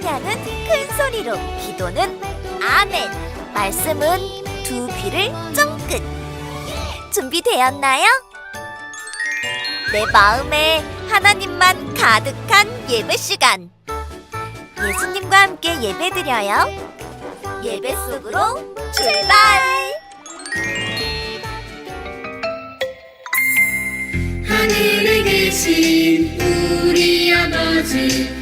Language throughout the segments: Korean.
찬양은 큰 소리로, 기도는 아멘, 말씀은 두 귀를 쫑긋. 준비되었나요? 내 마음에 하나님만 가득한 예배 시간. 예수님과 함께 예배드려요. 예배 속으로 출발! 하늘에 계신 우리 아버지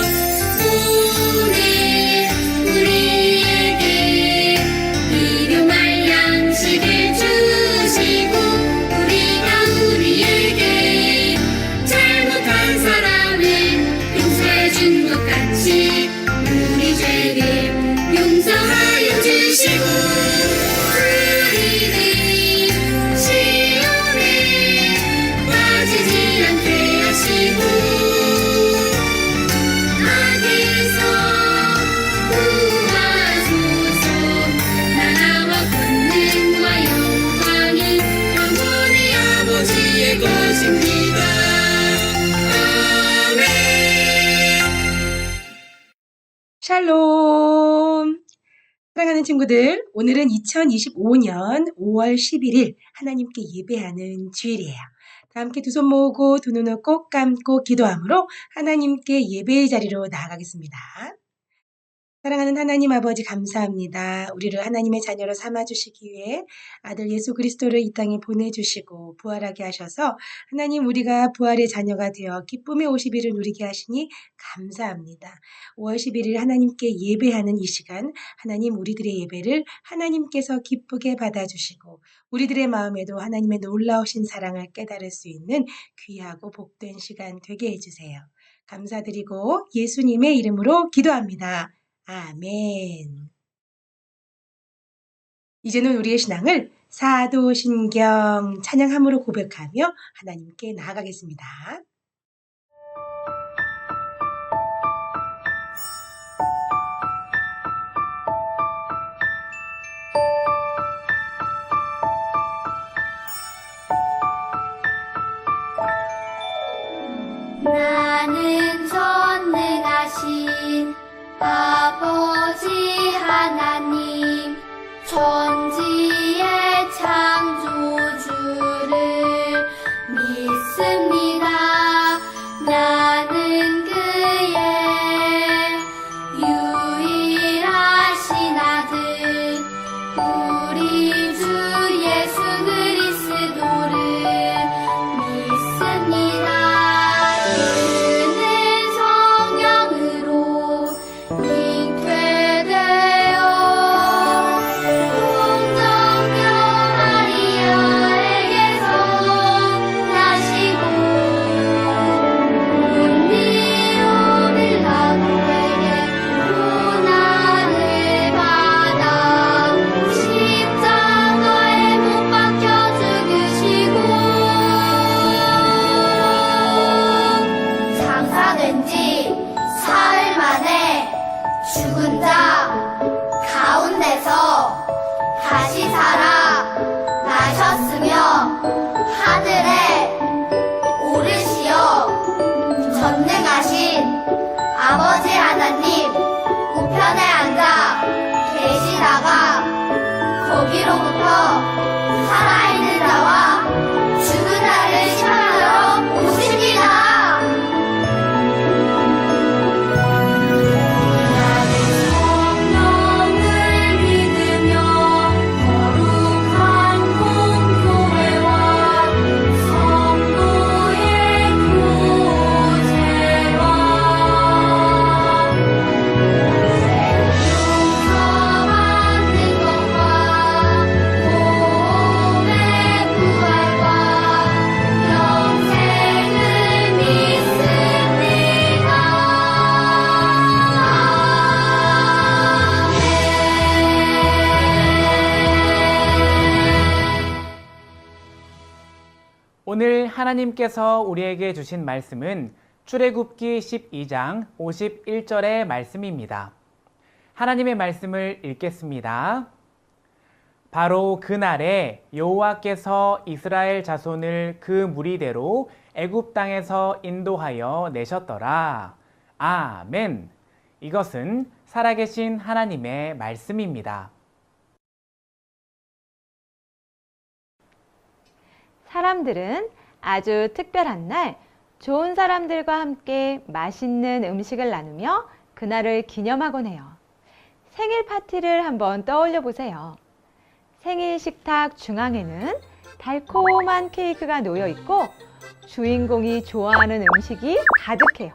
사랑하는 친구들, 오늘은 2025년 5월 11일 하나님께 예배하는 주일이에요. 다 함께 두 손 모으고 두 눈을 꼭 감고 기도함으로 하나님께 예배의 자리로 나아가겠습니다. 사랑하는 하나님 아버지 감사합니다. 우리를 하나님의 자녀로 삼아 주시기 위해 아들 예수 그리스도를 이 땅에 보내 주시고 부활하게 하셔서 하나님 우리가 부활의 자녀가 되어 기쁨의 50일을 누리게 하시니 감사합니다. 5월 11일 하나님께 예배하는 이 시간 하나님 우리들의 예배를 하나님께서 기쁘게 받아 주시고 우리들의 마음에도 하나님의 놀라우신 사랑을 깨달을 수 있는 귀하고 복된 시간 되게 해 주세요. 감사드리고 예수님의 이름으로 기도합니다. 아멘. 이제는 우리의 신앙을 사도신경 찬양함으로 고백하며 하나님께 나아가겠습니다. 아버지 하나님 천지의 창조주를 믿습니다. 하나님께서 우리에게 주신 말씀은 출애굽기 12장 51절의 말씀입니다. 하나님의 말씀을 읽겠습니다. 바로 그날에 여호와께서 이스라엘 자손을 그 무리대로 애굽 땅에서 인도하여 내셨더라. 아멘. 이것은 살아계신 하나님의 말씀입니다. 사람들은 아주 특별한 날 좋은 사람들과 함께 맛있는 음식을 나누며 그날을 기념하곤 해요. 생일 파티를 한번 떠올려 보세요. 생일 식탁 중앙에는 달콤한 케이크가 놓여 있고 주인공이 좋아하는 음식이 가득해요.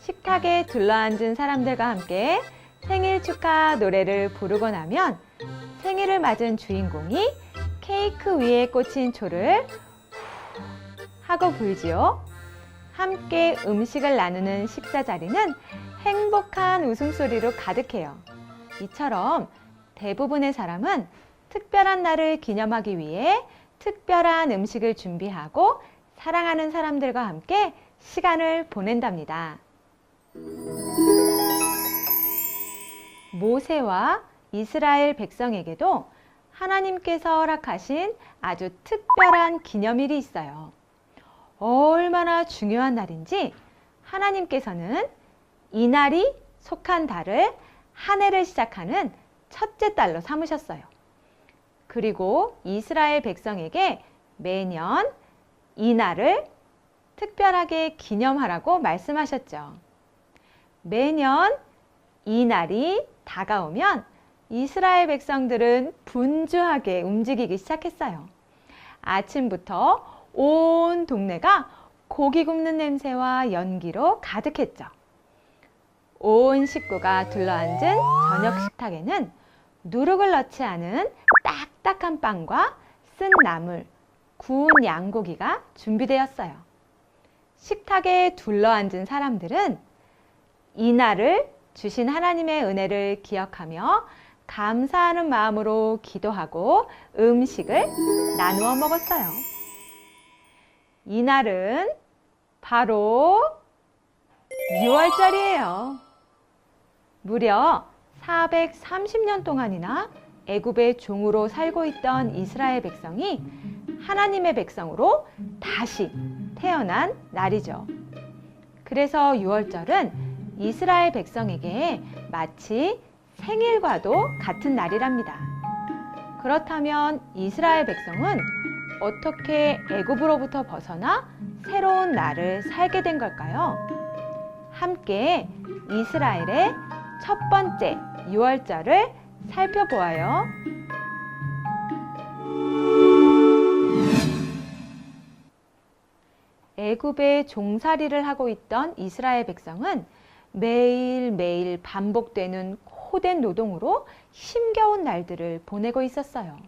식탁에 둘러앉은 사람들과 함께 생일 축하 노래를 부르고 나면 생일을 맞은 주인공이 케이크 위에 꽂힌 초를 후 하고 불지요. 함께 음식을 나누는 식사 자리는 행복한 웃음소리로 가득해요. 이처럼 대부분의 사람은 특별한 날을 기념하기 위해 특별한 음식을 준비하고 사랑하는 사람들과 함께 시간을 보낸답니다. 모세와 이스라엘 백성에게도 하나님께서 허락하신 아주 특별한 기념일이 있어요. 얼마나 중요한 날인지 하나님께서는 이 날이 속한 달을 한 해를 시작하는 첫째 달로 삼으셨어요. 그리고 이스라엘 백성에게 매년 이 날을 특별하게 기념하라고 말씀하셨죠. 매년 이 날이 다가오면 이스라엘 백성들은 분주하게 움직이기 시작했어요. 아침부터 온 동네가 고기 굽는 냄새와 연기로 가득했죠. 온 식구가 둘러앉은 저녁 식탁에는 누룩을 넣지 않은 딱딱한 빵과 쓴 나물, 구운 양고기가 준비되었어요. 식탁에 둘러앉은 사람들은 이날을 주신 하나님의 은혜를 기억하며 감사하는 마음으로 기도하고 음식을 나누어 먹었어요. 이날은 바로 6월절이에요. 무려 430년 동안이나 애굽의 종으로 살고 있던 이스라엘 백성이 하나님의 백성으로 다시 태어난 날이죠. 그래서 6월절은 이스라엘 백성에게 마치 생일과도 같은 날이랍니다. 그렇다면 이스라엘 백성은 어떻게 애굽으로부터 벗어나 새로운 날을 살게 된 걸까요? 함께 이스라엘의 첫 번째 6월절을 살펴보아요. 애굽에 종살이를 하고 있던 이스라엘 백성은 매일매일 반복되는 호된 노동으로 힘겨운 날들을 보내고 있었어요.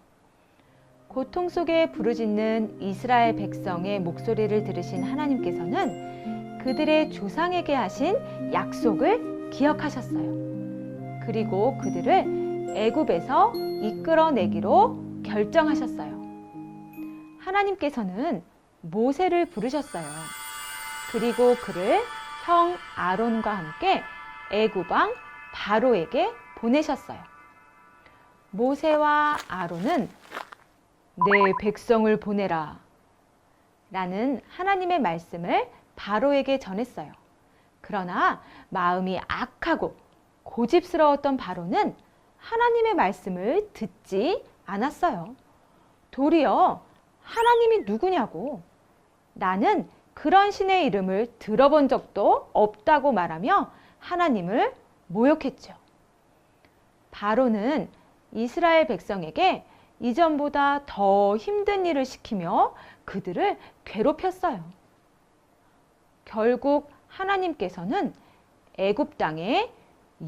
고통 속에 부르짖는 이스라엘 백성의 목소리를 들으신 하나님께서는 그들의 조상에게 하신 약속을 기억하셨어요. 그리고 그들을 애굽에서 이끌어내기로 결정하셨어요. 하나님께서는 모세를 부르셨어요. 그리고 그를 형 아론과 함께 애굽 왕 바로에게 보내셨어요. 모세와 아론은 내 백성을 보내라 라는 하나님의 말씀을 바로에게 전했어요. 그러나 마음이 악하고 고집스러웠던 바로는 하나님의 말씀을 듣지 않았어요. 도리어 하나님이 누구냐고 나는 그런 신의 이름을 들어본 적도 없다고 말하며 하나님을 모욕했죠. 바로는 이스라엘 백성에게 이전보다 더 힘든 일을 시키며 그들을 괴롭혔어요. 결국 하나님께서는 애굽 땅에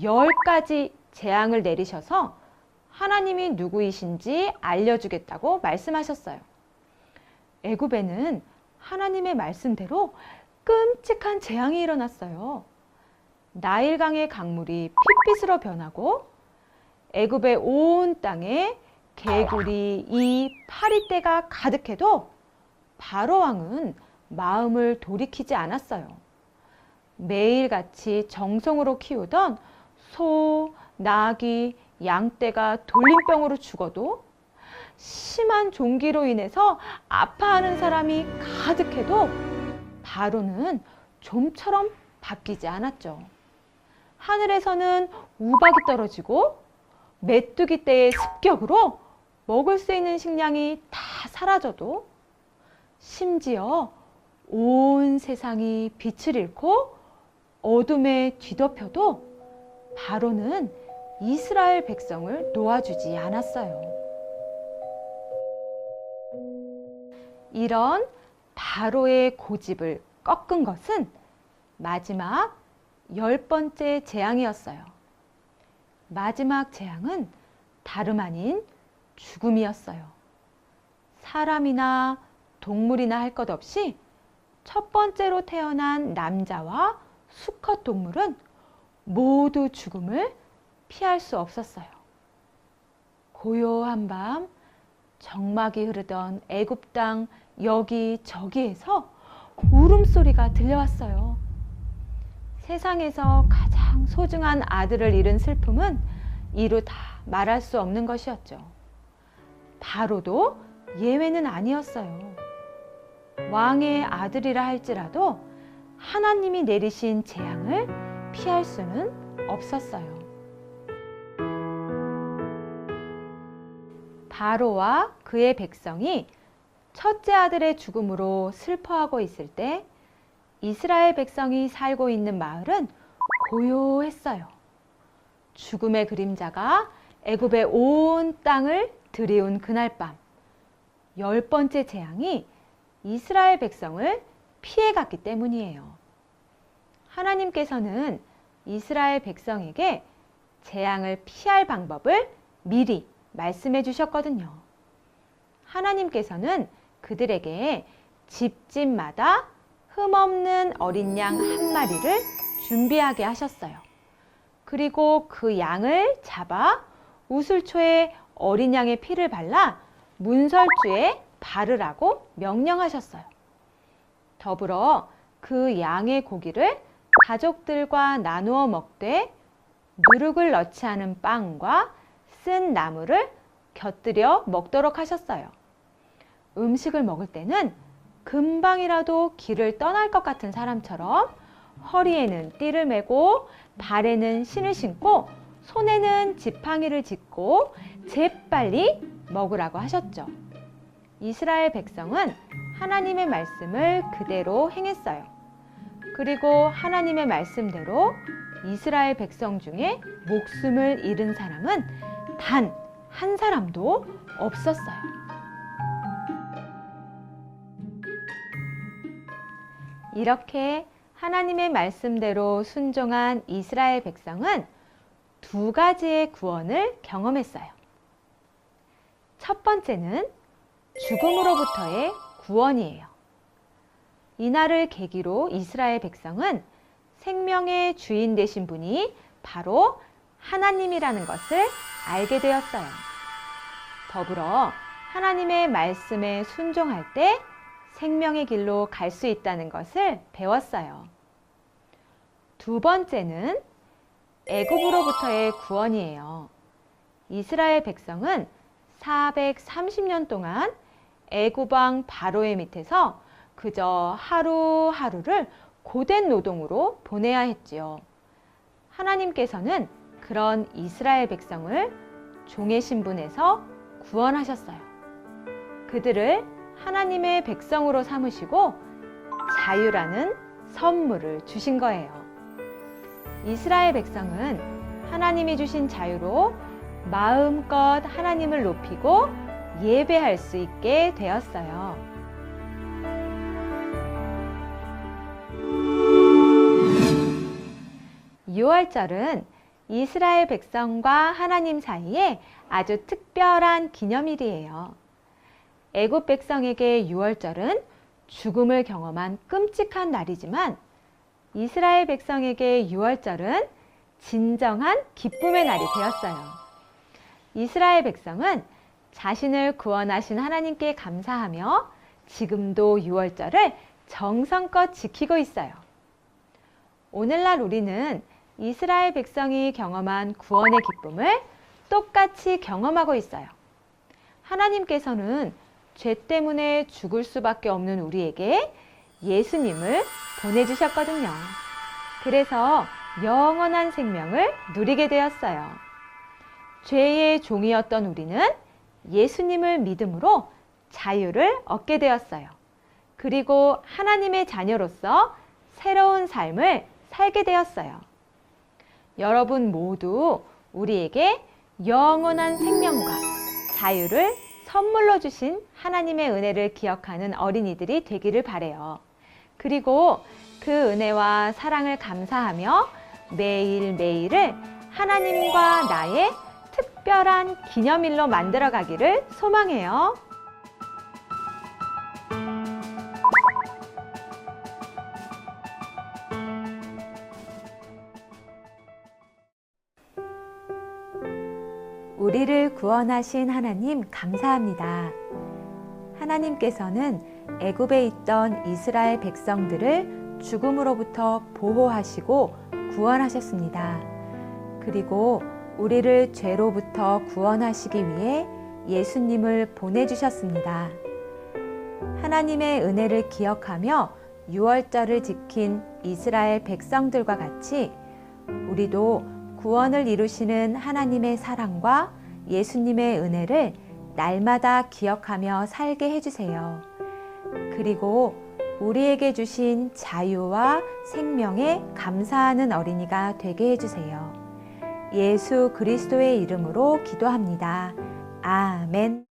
열 가지 재앙을 내리셔서 하나님이 누구이신지 알려주겠다고 말씀하셨어요. 애굽에는 하나님의 말씀대로 끔찍한 재앙이 일어났어요. 나일강의 강물이 핏빛으로 변하고 애굽의 온 땅에 개구리, 이, 파리떼가 가득해도 바로 왕은 마음을 돌이키지 않았어요. 매일같이 정성으로 키우던 소, 나귀, 양떼가 돌림병으로 죽어도 심한 종기로 인해서 아파하는 사람이 가득해도 바로는 좀처럼 바뀌지 않았죠. 하늘에서는 우박이 떨어지고 메뚜기 떼의 습격으로 먹을 수 있는 식량이 다 사라져도 심지어 온 세상이 빛을 잃고 어둠에 뒤덮여도 바로는 이스라엘 백성을 놓아주지 않았어요. 이런 바로의 고집을 꺾은 것은 마지막 열 번째 재앙이었어요. 마지막 재앙은 다름 아닌 죽음이었어요. 사람이나 동물이나 할 것 없이 첫 번째로 태어난 남자와 수컷 동물은 모두 죽음을 피할 수 없었어요. 고요한 밤 정막이 흐르던 애굽 땅 여기저기에서 울음소리가 들려왔어요. 세상에서 가장 소중한 아들을 잃은 슬픔은 이루 다 말할 수 없는 것이었죠. 바로도 예외는 아니었어요. 왕의 아들이라 할지라도 하나님이 내리신 재앙을 피할 수는 없었어요. 바로와 그의 백성이 첫째 아들의 죽음으로 슬퍼하고 있을 때 이스라엘 백성이 살고 있는 마을은 고요했어요. 죽음의 그림자가 애굽의 온 땅을 들이운 그날 밤, 열 번째 재앙이 이스라엘 백성을 피해갔기 때문이에요. 하나님께서는 이스라엘 백성에게 재앙을 피할 방법을 미리 말씀해 주셨거든요. 하나님께서는 그들에게 집집마다 흠없는 어린 양 한 마리를 준비하게 하셨어요. 그리고 그 양을 잡아 우슬초에 어린 양의 피를 발라 문설주에 바르라고 명령하셨어요. 더불어 그 양의 고기를 가족들과 나누어 먹되 누룩을 넣지 않은 빵과 쓴 나물을 곁들여 먹도록 하셨어요. 음식을 먹을 때는 금방이라도 길을 떠날 것 같은 사람처럼 허리에는 띠를 메고 발에는 신을 신고 손에는 지팡이를 짚고 재빨리 먹으라고 하셨죠. 이스라엘 백성은 하나님의 말씀을 그대로 행했어요. 그리고 하나님의 말씀대로 이스라엘 백성 중에 목숨을 잃은 사람은 단 한 사람도 없었어요. 이렇게 하나님의 말씀대로 순종한 이스라엘 백성은 두 가지의 구원을 경험했어요. 첫 번째는 죽음으로부터의 구원이에요. 이날을 계기로 이스라엘 백성은 생명의 주인 되신 분이 바로 하나님이라는 것을 알게 되었어요. 더불어 하나님의 말씀에 순종할 때 생명의 길로 갈 수 있다는 것을 배웠어요. 두 번째는 애굽으로부터의 구원이에요. 이스라엘 백성은 430년 동안 애굽 왕 바로의 밑에서 그저 하루하루를 고된 노동으로 보내야 했지요. 하나님께서는 그런 이스라엘 백성을 종의 신분에서 구원하셨어요. 그들을 하나님의 백성으로 삼으시고 자유라는 선물을 주신 거예요. 이스라엘 백성은 하나님이 주신 자유로 마음껏 하나님을 높이고 예배할 수 있게 되었어요. 유월절은 이스라엘 백성과 하나님 사이에 아주 특별한 기념일이에요. 애굽 백성에게 유월절은 죽음을 경험한 끔찍한 날이지만 이스라엘 백성에게 유월절은 진정한 기쁨의 날이 되었어요. 이스라엘 백성은 자신을 구원하신 하나님께 감사하며 지금도 6월절을 정성껏 지키고 있어요. 오늘날 우리는 이스라엘 백성이 경험한 구원의 기쁨을 똑같이 경험하고 있어요. 하나님께서는 죄 때문에 죽을 수밖에 없는 우리에게 예수님을 보내주셨거든요. 그래서 영원한 생명을 누리게 되었어요. 죄의 종이었던 우리는 예수님을 믿음으로 자유를 얻게 되었어요. 그리고 하나님의 자녀로서 새로운 삶을 살게 되었어요. 여러분 모두 우리에게 영원한 생명과 자유를 선물로 주신 하나님의 은혜를 기억하는 어린이들이 되기를 바래요. 그리고 그 은혜와 사랑을 감사하며 매일매일을 하나님과 나의 특별한 기념일로 만들어 가기를 소망해요. 구원하신 하나님 감사합니다. 하나님께서는 애굽에 있던 이스라엘 백성들을 죽음으로부터 보호하시고 구원하셨습니다. 그리고 우리를 죄로부터 구원하시기 위해 예수님을 보내주셨습니다. 하나님의 은혜를 기억하며 유월절을 지킨 이스라엘 백성들과 같이 우리도 구원을 이루시는 하나님의 사랑과 예수님의 은혜를 날마다 기억하며 살게 해주세요. 그리고 우리에게 주신 자유와 생명에 감사하는 어린이가 되게 해주세요. 예수 그리스도의 이름으로 기도합니다. 아멘.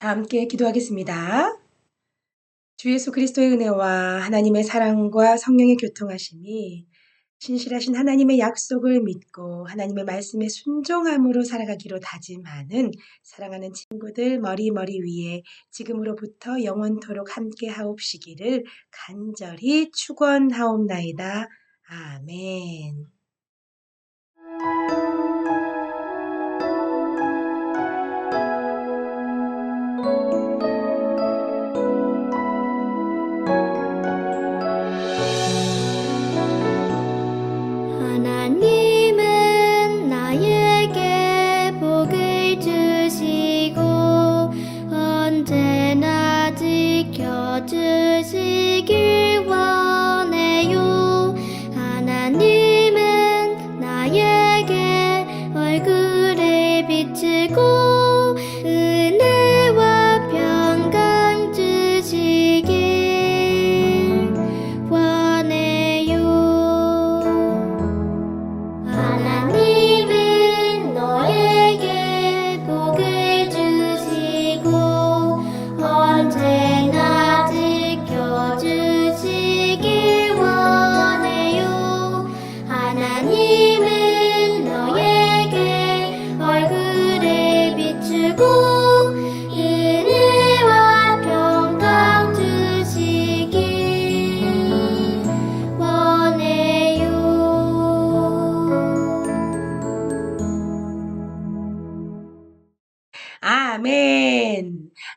다 함께 기도하겠습니다. 주 예수 그리스도의 은혜와 하나님의 사랑과 성령의 교통하심이 신실하신 하나님의 약속을 믿고 하나님의 말씀에 순종함으로 살아가기로 다짐하는 사랑하는 친구들 머리 머리 위에 지금으로부터 영원토록 함께 하옵시기를 간절히 축원하옵나이다. 아멘.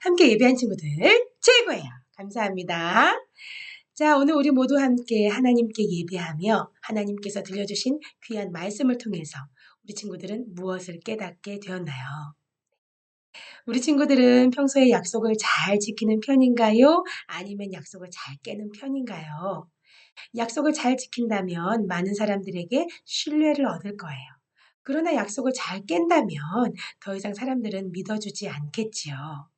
함께 예배한 친구들 최고예요. 감사합니다. 자, 오늘 우리 모두 함께 하나님께 예배하며 하나님께서 들려주신 귀한 말씀을 통해서 우리 친구들은 무엇을 깨닫게 되었나요? 우리 친구들은 평소에 약속을 잘 지키는 편인가요? 아니면 약속을 잘 깨는 편인가요? 약속을 잘 지킨다면 많은 사람들에게 신뢰를 얻을 거예요. 그러나 약속을 잘 깬다면 더 이상 사람들은 믿어주지 않겠지요.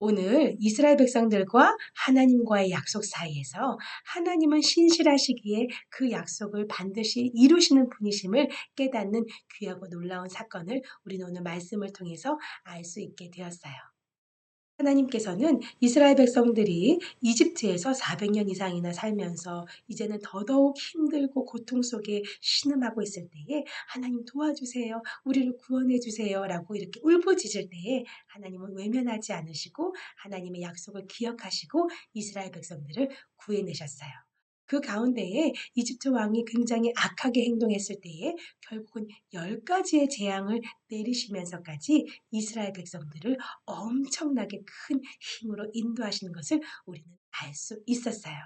오늘 이스라엘 백성들과 하나님과의 약속 사이에서 하나님은 신실하시기에 그 약속을 반드시 이루시는 분이심을 깨닫는 귀하고 놀라운 사건을 우리는 오늘 말씀을 통해서 알 수 있게 되었어요. 하나님께서는 이스라엘 백성들이 이집트에서 400년 이상이나 살면서 이제는 더더욱 힘들고 고통 속에 신음하고 있을 때에 하나님 도와주세요. 우리를 구원해 주세요. 라고 이렇게 울부짖을 때에 하나님은 외면하지 않으시고 하나님의 약속을 기억하시고 이스라엘 백성들을 구해내셨어요. 그 가운데에 이집트 왕이 굉장히 악하게 행동했을 때에 결국은 열 가지의 재앙을 내리시면서까지 이스라엘 백성들을 엄청나게 큰 힘으로 인도하시는 것을 우리는 알 수 있었어요.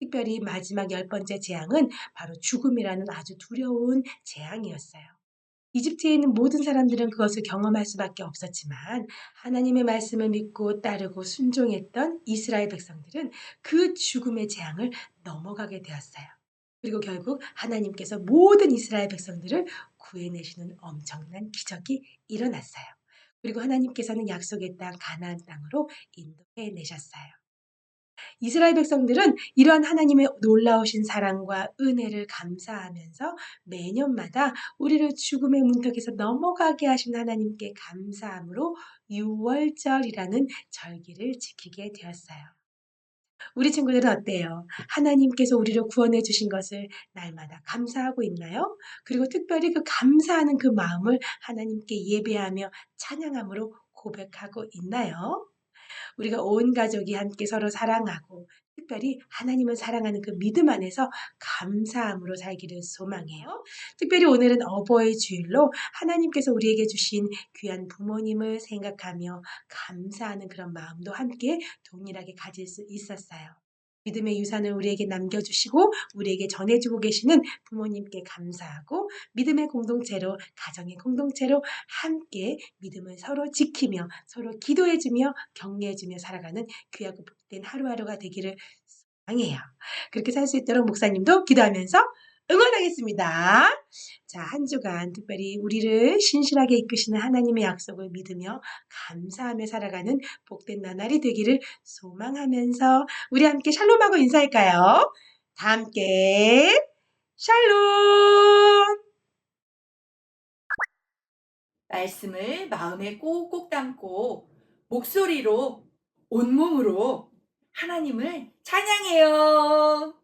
특별히 마지막 열 번째 재앙은 바로 죽음이라는 아주 두려운 재앙이었어요. 이집트에 있는 모든 사람들은 그것을 경험할 수밖에 없었지만 하나님의 말씀을 믿고 따르고 순종했던 이스라엘 백성들은 그 죽음의 재앙을 넘어가게 되었어요. 그리고 결국 하나님께서 모든 이스라엘 백성들을 구해내시는 엄청난 기적이 일어났어요. 그리고 하나님께서는 약속의 땅 가나안 땅으로 인도해 내셨어요. 이스라엘 백성들은 이러한 하나님의 놀라우신 사랑과 은혜를 감사하면서 매년마다 우리를 죽음의 문턱에서 넘어가게 하신 하나님께 감사함으로 6월절이라는 절기를 지키게 되었어요. 우리 친구들은 어때요? 하나님께서 우리를 구원해 주신 것을 날마다 감사하고 있나요? 그리고 특별히 그 감사하는 그 마음을 하나님께 예배하며 찬양함으로 고백하고 있나요? 우리가 온 가족이 함께 서로 사랑하고 특별히 하나님을 사랑하는 그 믿음 안에서 감사함으로 살기를 소망해요. 특별히 오늘은 어버이 주일로 하나님께서 우리에게 주신 귀한 부모님을 생각하며 감사하는 그런 마음도 함께 동일하게 가질 수 있었어요. 믿음의 유산을 우리에게 남겨주시고 우리에게 전해주고 계시는 부모님께 감사하고 믿음의 공동체로 가정의 공동체로 함께 믿음을 서로 지키며 서로 기도해주며 격려해주며 살아가는 귀하고 복된 하루하루가 되기를 소망해요. 그렇게 살 수 있도록 목사님도 기도하면서 응원하겠습니다. 자, 한 주간 특별히 우리를 신실하게 이끄시는 하나님의 약속을 믿으며 감사하며 살아가는 복된 나날이 되기를 소망하면서 우리 함께 샬롬하고 인사할까요? 다 함께 샬롬! 말씀을 마음에 꼭꼭 담고 목소리로 온몸으로 하나님을 찬양해요.